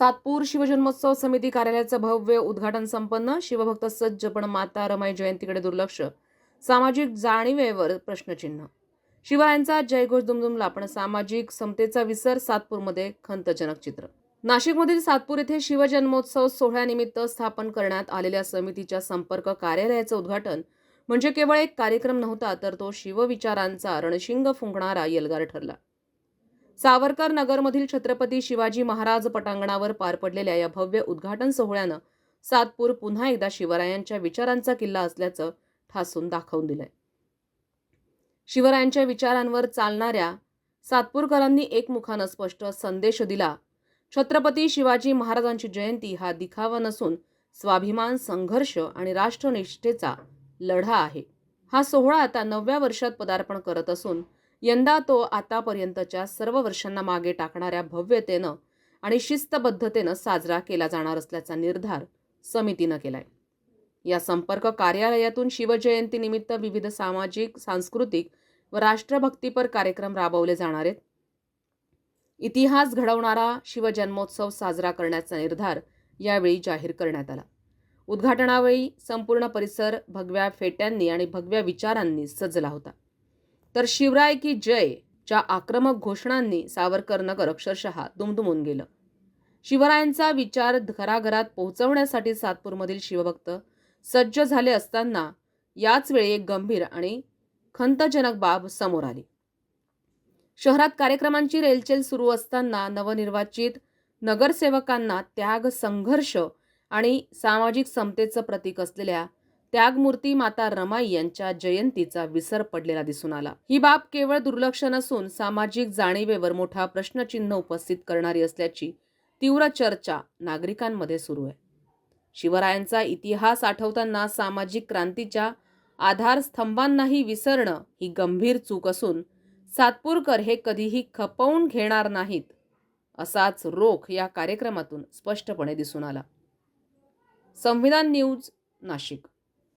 सातपूर शिवजन्मोत्सव समिती कार्यालयाचं भव्य उद्घाटन संपन्न. शिवभक्त सज्ज पण माता रमाई जयंतीकडे दुर्लक्ष. सामाजिक जाणीवेवर प्रश्नचिन्ह. शिवरायांचा जयघोष दुमदुमला पण सामाजिक समतेचा विसर सातपूरमध्ये खंतजनक चित्र. नाशिकमधील सातपूर येथे शिवजन्मोत्सव सोहळ्यानिमित्त स्थापन करण्यात आलेल्या समितीच्या संपर्क कार्यालयाचं उद्घाटन म्हणजे केवळ एक कार्यक्रम नव्हता तर तो शिवविचारांचा रणशिंग फुंकणारा यलगार ठरला. सावरकर नगरमधील छत्रपती शिवाजी महाराज पटांगणावर पार पडलेल्या या भव्य उद्घाटन सोहळ्यानं सातपूर पुन्हा एकदा शिवरायांच्या विचारांचा किल्ला असल्याचं ठासून दाखवून दिलंय. शिवरायांच्या विचारांवर चालणाऱ्या सातपूरकरांनी एकमुखानं स्पष्ट संदेश दिला. छत्रपती शिवाजी महाराजांची जयंती हा दिखावा नसून स्वाभिमान संघर्ष आणि राष्ट्रनिष्ठेचा लढा आहे. हा सोहळा आता नवव्या वर्षात पदार्पण करत असून यंदा तो आतापर्यंतच्या सर्व वर्षांना मागे टाकणाऱ्या भव्यतेनं आणि शिस्तबद्धतेनं साजरा केला जाणार असल्याचा निर्धार समितीनं केलाय. या संपर्क कार्यालयातून शिवजयंतीनिमित्त विविध सामाजिक सांस्कृतिक व राष्ट्रभक्तीपर कार्यक्रम राबवले जाणार आहेत. इतिहास घडवणारा शिवजन्मोत्सव साजरा करण्याचा निर्धार यावेळी जाहीर करण्यात आला. उद्घाटनावेळी संपूर्ण परिसर भगव्या फेट्यांनी आणि भगव्या विचारांनी सजला होता. तर शिवराय की जय च्या आक्रमक घोषणांनी सावरकर नगर अक्षरशः दुमदुमून गेलं. शिवरायांचा विचार घराघरात पोहोचवण्यासाठी सातपूरमधील शिवभक्त सज्ज झाले असताना याच वेळी एक गंभीर आणि खंतजनक बाब समोर आली. शहरात कार्यक्रमांची रेलचेल सुरू असताना नवनिर्वाचित नगरसेवकांना त्याग संघर्ष आणि सामाजिक समतेचं प्रतीक असलेल्या त्यागमूर्ती माता रमाई यांच्या जयंतीचा विसर पडलेला दिसून आला. ही बाब केवळ दुर्लक्ष नसून सामाजिक जाणीवेवर मोठा प्रश्नचिन्ह उपस्थित करणारी असल्याची तीव्र चर्चा नागरिकांमध्ये सुरू आहे. शिवरायांचा इतिहास आठवताना सामाजिक क्रांतीच्या आधारस्तंभांनाही विसरणं ही गंभीर चूक असून सातपूरकर हे कधीही खपवून घेणार नाहीत असाच रोख या कार्यक्रमातून स्पष्टपणे दिसून आला. संविधान न्यूज नाशिक.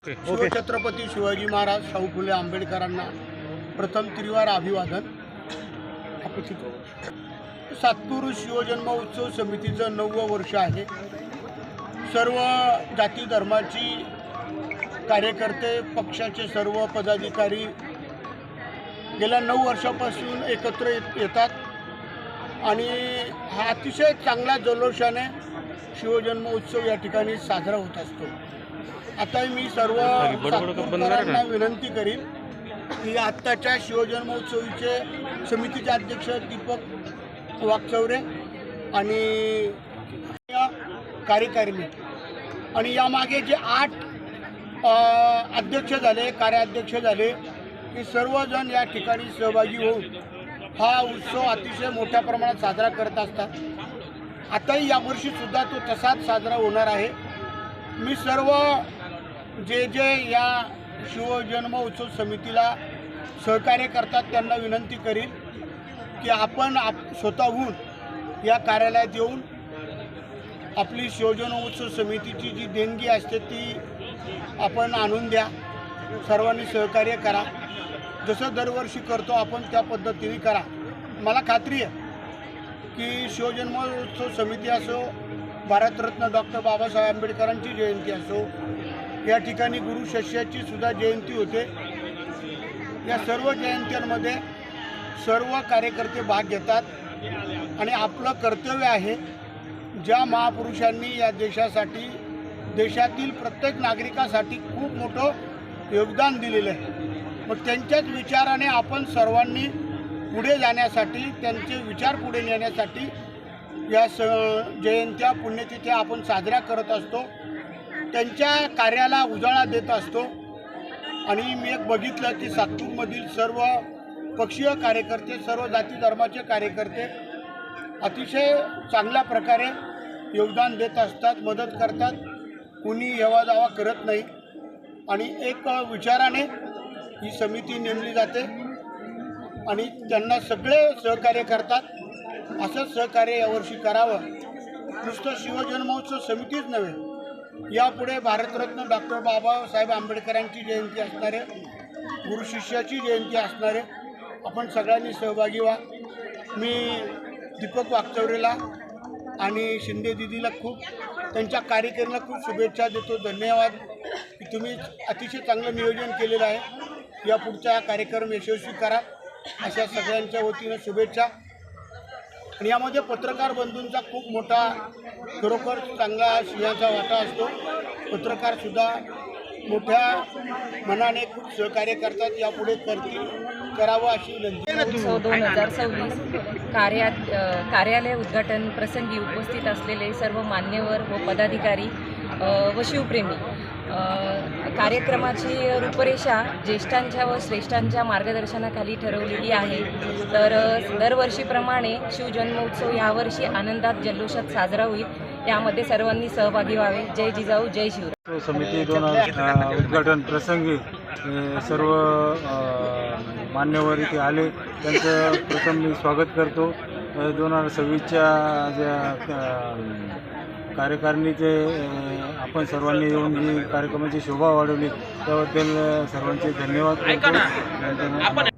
शिवछत्रपती शिवाजी महाराज शाहू फुले आंबेडकरांना प्रथम त्रिवार अभिवादन. सातपूर शिवजन्म उत्सव समितीचं नववं वर्ष आहे. सर्व जाती धर्माची कार्यकर्ते पक्षाचे सर्व पदाधिकारी गेल्या नऊ वर्षापासून एकत्र येत- येतात. आणि हा अतिशय चांगल्या जल्लोषाने शिवजन्म उत्सव या ठिकाणी साजरा होत असतो. आता मी सर्व सातपूरकरांना विनंती करीन की आत्ताच्या शिवजन्मोत्सवीचे समितीचे अध्यक्ष दीपक वाकचौरे आणि कार्यकारिणी आणि यामागे जे आठ अध्यक्ष झाले कार्याध्यक्ष झाले हे सर्वजण या ठिकाणी सहभागी होऊन हा उत्सव अतिशय मोठ्या प्रमाणात साजरा करत असतात. आताही यावर्षीसुद्धा तो तसाच साजरा होणार आहे. मी सर्व जे जे या शिवजन्म उत्सव समितीला सहकार्य करतात त्यांना विनंती करीन की आपण आप स्वतःहून या कार्यालयात येऊन आपली शिवजन्म उत्सव समितीची जी देणगी असते ती आपण आणून द्या. सर्वांनी सहकार्य करा. जसं दरवर्षी करतो आपण त्या पद्धतीने करा. मला खात्री आहे की शिवजन्मोत्सव समिती असो भारतरत्न डॉक्टर बाबासाहेब आंबेडकरांची जयंती असो या ठिकाणी गुरु शिष्याची सुद्धा जयंती होते. या सर्व जयंत्यांमध्ये सर्व कार्यकर्ते भाग घेतात. आणि आपलं कर्तव्य आहे ज्या महापुरुषांनी या देशासाठी देशातील प्रत्येक नागरिकासाठी खूप मोठं योगदान दिलेलं आहे. मग त्यांच्याच विचाराने आपण सर्वांनी पुढे जाण्यासाठी त्यांचे विचार पुढे नेण्यासाठी या स जयंत्या पुण्यतिथ्या आपण साजऱ्या करत असतो. त्यांच्या कार्याला उजाळा देत असतो. आणि मी एक बघितलं की सातपूरमधील सर्व पक्षीय कार्यकर्ते सर्व जाती धर्माचे कार्यकर्ते अतिशय चांगल्या प्रकारे योगदान देत असतात मदत करतात. कुणी येवाजावा करत नाही. आणि एक विचाराने ही समिती नेमली जाते. आणि त्यांना सगळे सहकार्य करतात. असंच सहकार्य यावर्षी करावं. नुसतं शिवजन्मोत्सव समितीच नव्हे यापुढे भारतरत्न डॉक्टर बाबासाहेब आंबेडकरांची जयंती असणारे गुरु शिष्याची जयंती असणारे आपण सगळ्यांनी सहभागी व्हा. मी दीपक वागचौरेला आणि शिंदे दिदीला खूप त्यांच्या कार्यकर्त्यांना खूप शुभेच्छा देतो. धन्यवाद. की तुम्ही अतिशय चांगलं नियोजन केलेलं आहे. या पुढचा कार्यक्रम यशस्वी करा. अशा सगळ्यांच्या वतीनं शुभेच्छा. आणि यामध्ये पत्रकार बंधूंचा खूप मोठा खरोखर चांगला सिंहाचा वाटा असतो. पत्रकारसुद्धा मोठ्या मनाने खूप सहकार्य करतात. यापुढे करतील करावं अशी विनंती. उत्सव दोन हजार सव्वीस कार्या कार्यालय उद्घाटन प्रसंगी उपस्थित असलेले सर्व मान्यवर व पदाधिकारी व शिवप्रेमी कार्यक्रमाची रूपरेषा ज्येष्ठांच्या व श्रेष्ठांच्या मार्गदर्शनाखाली ठरवलेली आहे. तर दरवर्षीप्रमाणे शिवजन्मोत्सव यावर्षी आनंदात जल्लोषात साजरा होईल. यामध्ये सर्वांनी सहभागी व्हावे. जय जिजाऊ जय शिवराय. समिती दोन हजार उद्घाटन प्रसंगी सर्व मान्यवर इथे आले. त्यांचं प्रथम मी स्वागत करतो. दोन हजार सव्वीसच्या ज्या कार्यकारिणीचे आपण सर्वांनी येऊन जी कार्यक्रमाची शोभा वाढवली. त्याबद्दल सर्वांचे धन्यवाद.